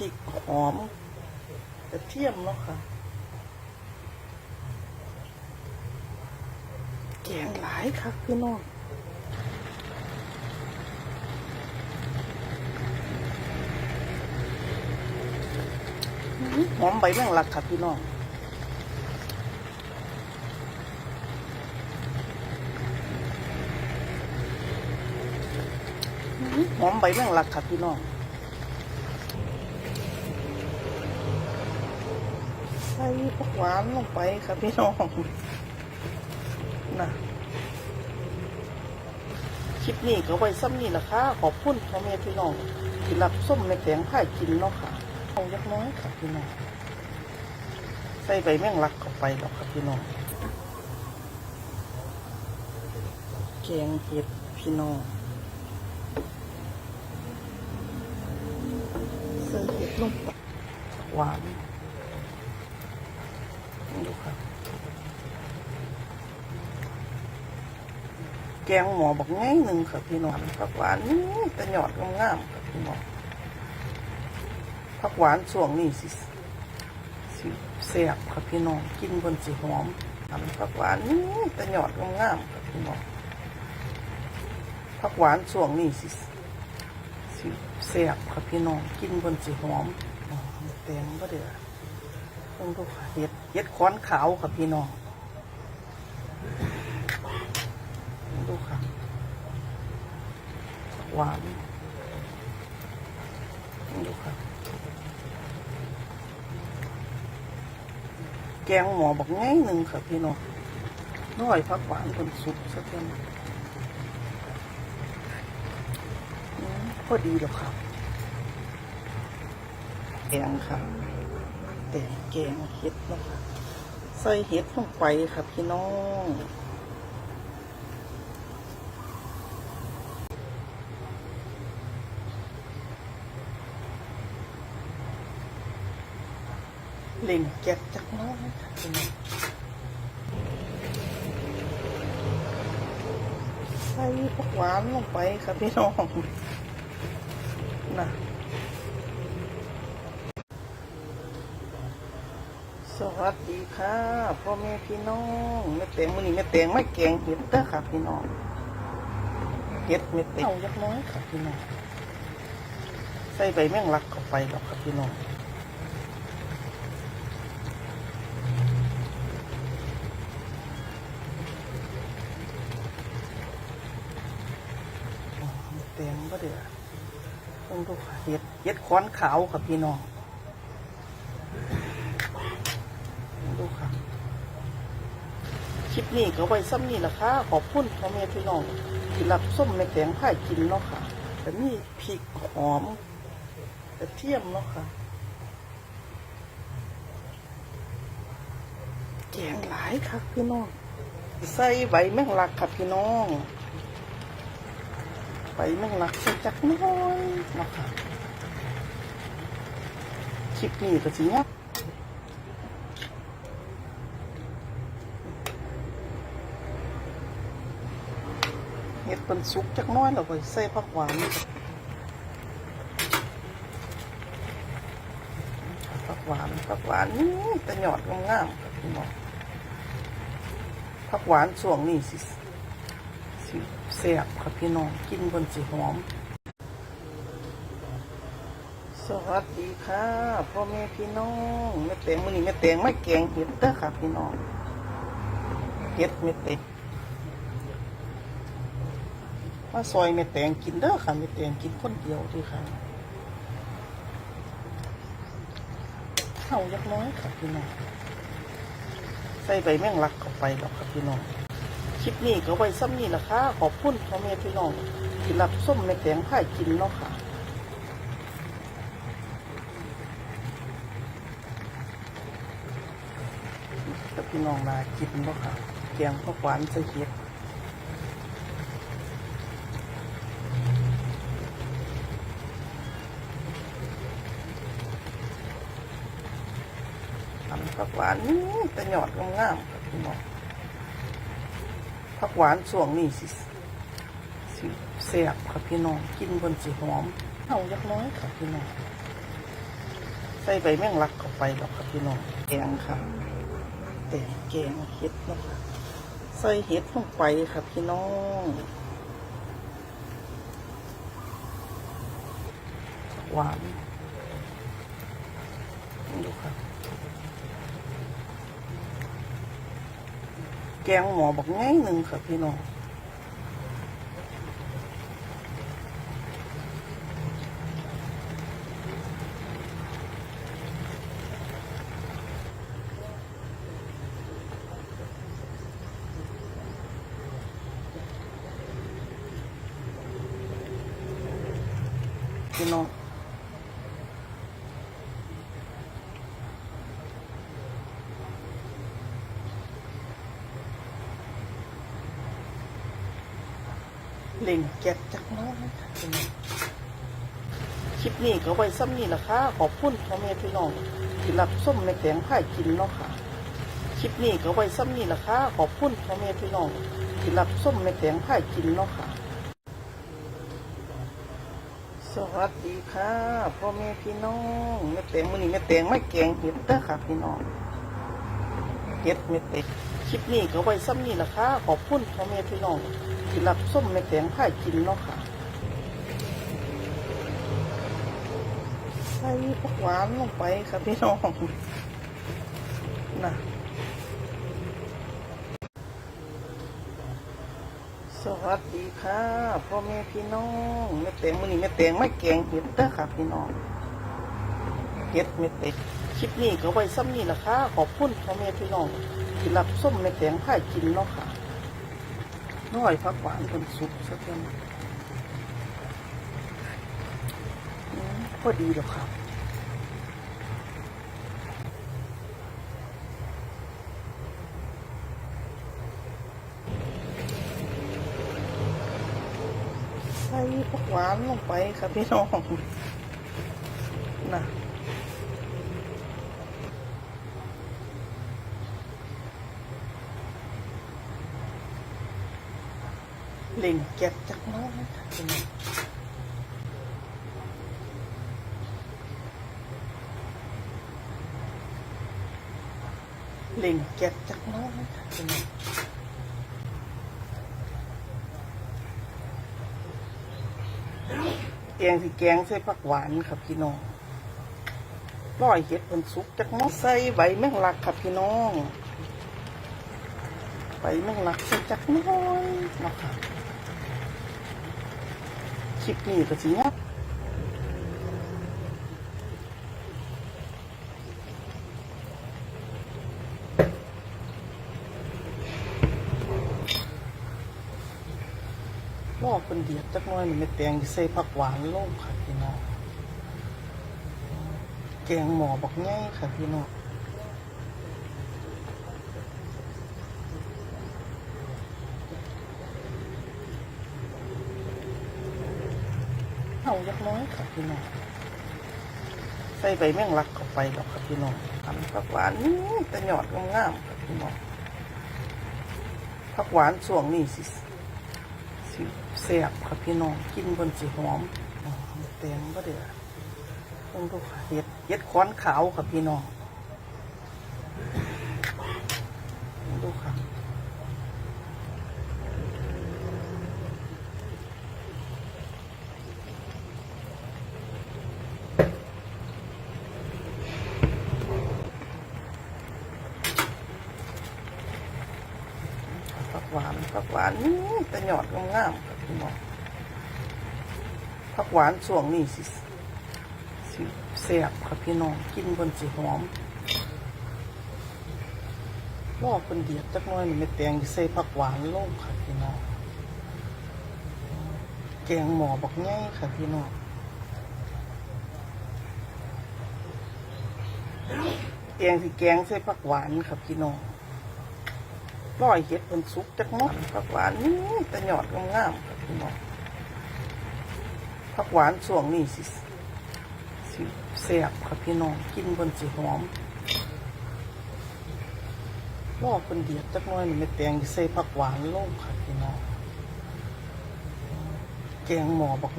ริกหอมกระเทียมเนาะค่ะ แกงหลายค่ะพี่น้องหอมใบแมงลักค่ะพี่น้องหอมใบแมงลักค่ะพี่น้อง ส่ผักหวานลงไปค่ะพี่น้องนะคลิปนี้ก็ไว้ซ้ำนี่แหละคะ ขอบคุณพ่อแม่พี่น้องที่รับส้มในแกงไผ่กินเนาะค่ะเอายักน้อยค่ะพี่น้องใส่ใบแมงลักเข้าไปแล้วค่ะพี่น้องแกงเห็ดพี่น้องใส่เห็ดลงไปหวาน ดูค่ะแกงหมอบอกง่ายหนึ่งค่ะพี่น้องผักหวานนี่แต่หยอดงามๆค่ะพี่น้องผักหวานช่วงนี้สิสิแซ่บค่ะพี่น้องกินบนสีหอมอันผักหวานนี่แต่หยอดงามๆค่ะพี่น้องผักหวานช่วงนี้สิสิแซ่บค่ะพี่น้องกินบนสีหอมแตงก็เดือต้องดูค่ะเห็ดเห็ดขอนขาวค่ะพี่น้องดูค่ะห วานดูค่ะ แกงหมอบอกง่ายหนึ่งค่ะพี่น้องน้อยพักหวานคนสุกสักเท่านั้นอืมพอดีแล้วค่ะแกงค่ะแต่งแกงเห็ดนะคะใส่เห็ดลงไปค่ะพี่น้อง เล่นแก๊กจักน้อยใส่ผักหวานลงไปค่ะพี่น้องนะสวัสดีค่ะพ่อแม่พี่น้องแม่แตงมื้อนี้แม่แตงไม่แกงเห็ดเด้อค่ะพี่น้องเห็ดแม่แตงเอายักน้อยค่ะพี่น้องใส่ใบแมงลักเข้าไปแล้วค่ะพี่น้องอ๋อแม่แตงบ่ เดือต้องดูค่ะเห็ดเห็ดขอนขาวค่ะพี่น้องดูค่ะคลิปนี้ก็ไว้ซ้ำนี่แหละค่ะขอบคุณพ่อแม่พี่น้องที่รับส้มในแกงไผ่กินเนาะค่ะแต่มีพริกหอมกระเทียมเนาะค่ะแกงหลายค่ะพี่น้อง ใส่ใบแมงลักค่ะพี่น้อง ใบแมงลักใส่จักน้อยเนาะค่ะคลิปนี้ก็สิเนี้ยเห็ดเป็นสุกจักน้อยเราก็ใส่ผักหวานผักหวานผักหวานนี่แต่หยอดงามๆครับพี่น้องผักหวานช่วงนี้สิสิ แซ่บครับพี่น้องกินบนสีหอม สวัสดีค่ะพ่อแม่พี่น้องแม่แตงมื้อนี้แม่แตงไม่แกงเห็ดเด้อค่ะ พี่น้องเห็ดแม่แตงมาซอยเม็ดแตงกินเด้อค่ะเม็ดแตงกินคนเดียวดีค่ะเข้ายักน้อยค่ะพี่น้องใส่ใบแมงลักเข้าไปแล้วค่ะพี่น้อง คลิปนี้ก็ไว้ซ้ำนี่แหละค่ะ ขอบคุณพ่อแม่พี่น้องที่รับส้มเม็ดแตงไผ่กินเนาะค่ะถ้าพี่น้องมากินเนาะค่ะแกงผักหวานใส่เห็ดทำผักหวานนี่แต่หยอดงามๆครับพี่น้อง ผักหวานช่วงนี้สิสิแซ่บครับพี่น้องกินบนสีหอมเอายักน้อยครับพี่น้องส่ใบแมงลักเข้าไปแล้วครับพี่น้องแกงค่ะแกงแกงเห็ดเนาะคะใส่เห็ดลงไปครับพี่น้องหวานดูครับ แกงหมอบอกง่ายหนึ่งครับพี่น้องพี่น้อง เล่นแก๊กจักน้อยค่ะพี่น้องคลิปนี้ก็ไว้ซ้ำนี่ละค่ะ ขอบคุณพ่อแม่พี่น้องที่รับส้มในแกงไผ่กินเนาะค่ะ คลิปนี้ก็ไว้ซ้ำนี่ละค่ะ ขอบคุณพ่อแม่พี่น้องที่รับส้มในแกงไผ่กินเนาะค่ะ สวัสดีค่ะพ่อแม่พี่น้องแม่แตงมือนี้แม่แตงไม่แกงเห็ดเด้อค่ะ พี่น้องเห็ดแม่แตงคลิปนี้ก็ไว้ซ้ำนี่ละค่ะ ขอบคุณพ่อแม่พี่น้อง ที่รับส้มแม่แตงพายกินเนาะค่ะใส่ผักหวานลงไปค่ะพี่น้องนะสวัสดีค่ะพ่อแม่พี่น้องแม่แตงมือนี้แม่แตงไม่แกงเห็ดเด้อค่ะพี่น้องเห็ดแม่แตงคลิปนี้ก็ไว้ซ้ำนี่แหละค่ะขอบคุณพ่อแม่พี่น้องที่รับส้มแม่แตงพายกินเนาะค่ะ น้อยผักหวานคนสุกสักเทีอืมพอดีแล้วครับใส่ผักหวานลงไปครับพี่น้องนะ เล่นแก็บจักน้อยครับพี่น้องเล่นแก็บจักน้อยครับพี่น้องแกงที่แกงใส่ผักหวานครับพี่น้องร้อยเห็ดเป็นสุกจักน้อยใส่ใบแมงลักครับพี่น้องใบแมงลักใส่จักน้อยนะค่ะ คลิปนี้ก็สิเนี้ยรอคนเดียดจักน้อยนี่ไม่แตงใส่ผักหวานลงค่ะพี่น้องแกงหมอบอกง่ายค่ะพี่น้อง เอายักน้อยค่ะพี่น้องใส่ใบแมงลักเข้าไปแล้วค่ะพี่น้องทำผักหวานนี่แต่หยอดงามๆค่ะพี่น้องผักหวานส่วงนี่สิสิแซ่บค่ะพี่น้องกินบนสีหอมแตงก็เดือดต้องดูค่ะเห็ดเห็ดขอนขาวค่ะพี่น้องดูค่ะ ผัก หวานผักหวานนี่แต่หยอดงามๆครับพี่น้องผักหวานส่วงนี่สิสิแซ่บครับพี่น้องกินบนสีหอมรอคนเดียดจักน้อยนี่ไม่แตงใส่ผักหวานลงครับพี่น้องแกงหมอบอกง่ายค่ะพี่น้องแกงที่แกงใส่ผักหวานครับพี่น้อง ร้อยเห็ดเป็นสุกจักน้อยผักหวานนี่แต่หยอดงามๆครับพี่น้องผักหวานส่วงนี่สิสิแซ่บครับพี่น้องกินบนสีหอมรอคนเดียดจักน้อยนี่ไม่แตงใส่ผักหวานลงครับพี่น้องแกงหมอบอก